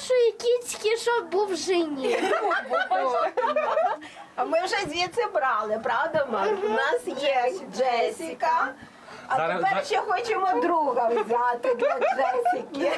нашої кіцьки, щоб був жені. А ми вже звідси брали, правда, Марк? У нас є Джесіка. А Зараз- тепер ще хочемо друга взяти для Джесіки.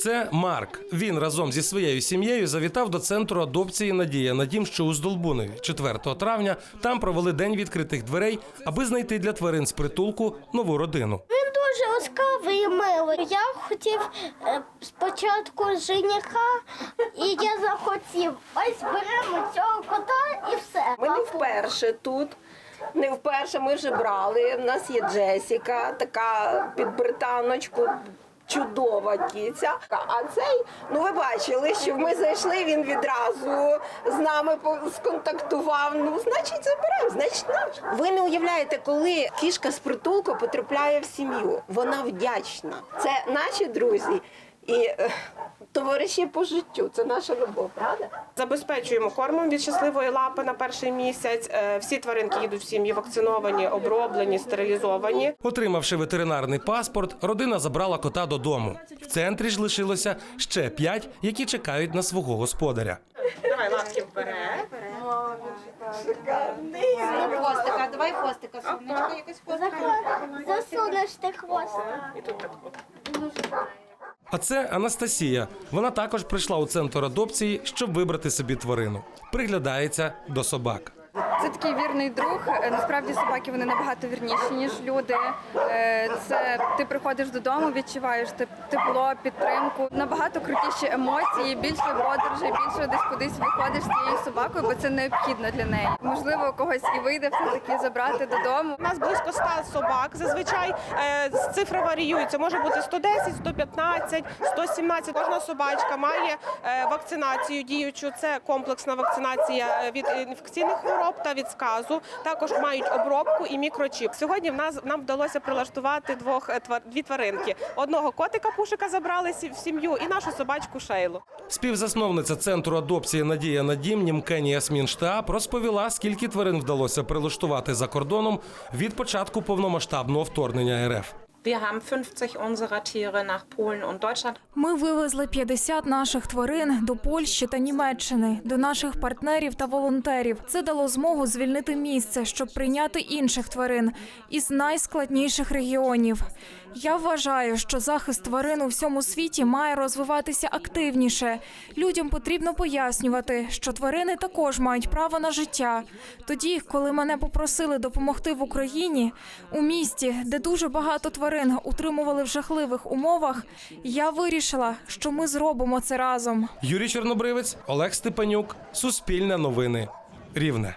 Це Марк. Він разом зі своєю сім'єю завітав до центру адопції Надія на дім, що у Здолбунові. 4 травня там провели день відкритих дверей, аби знайти для тварин з притулку нову родину. Він дуже ласкавий і милий. Я хотів е, спочатку жениха, і я захотів. Ось беремо цього кота і все. Ми не вперше тут. Не вперше ми вже брали. У нас є Джесіка, така під британочку. Чудова кіця. А цей, ну ви бачили, що ми зайшли, він відразу з нами сконтактував. Ну, значить, заберемо, значить наш. Ви не уявляєте, коли кішка з притулку потрапляє в сім'ю. Вона вдячна. Це наші друзі і е, товариші по життю. Це наша любов, правда? Забезпечуємо кормом від щасливої лапи на перший місяць. Е, Всі тваринки їдуть в сім'ї вакциновані, оброблені, стерилізовані. Отримавши ветеринарний паспорт, родина забрала кота додому. В центрі ж лишилося ще п'ять, які чекають на свого господаря. Давай лапки вперед. Хвостика, давай хвостика, сонечко, якось хвостика. Засунеш ти хвост. А це Анастасія. Вона також прийшла у центр адопції, щоб вибрати собі тварину. Приглядається до собак. Це такий вірний друг. Е, Насправді собаки вони набагато вірніші, ніж люди. Е, Це ти приходиш додому, відчуваєш теп- тепло, підтримку. Набагато крутіші емоції, більше подорожей, більше десь кудись виходиш з цією собакою, бо це необхідно для неї. Можливо, когось і вийде все таки забрати додому. У нас близько 100 собак. Зазвичай е, цифри варіюються. Може бути 110, 115, 117. Кожна собачка має вакцинацію діючу. Це комплексна вакцинація від інфекційних хвороб та від сказу. Також мають обробку і мікрочіп. Сьогодні в нас нам вдалося прилаштувати двох е, дві тваринки. Одного котика пушика забрали в сім'ю і нашу собачку Шейлу. Співзасновниця центру адопції Надія на дім Німкені Ясмін Штаап розповіла, скільки тварин вдалося прилаштувати за кордоном від початку повномасштабного вторгнення РФ. Wir haben 50 unserer Tiere nach Polen und Deutschland Ми вивезли 50 наших тварин до Польщі та Німеччини, до наших партнерів та волонтерів. Це дало змогу звільнити місце, щоб прийняти інших тварин із найскладніших регіонів. Я вважаю, що захист тварин у всьому світі має розвиватися активніше. Людям потрібно пояснювати, що тварини також мають право на життя. Тоді, коли мене попросили допомогти в Україні, у місті, де дуже багато тварин утримували в жахливих умовах, я вирішила, що ми зробимо це разом. Юрій Чорнобривець, Олег Степанюк, Суспільне новини, Рівне.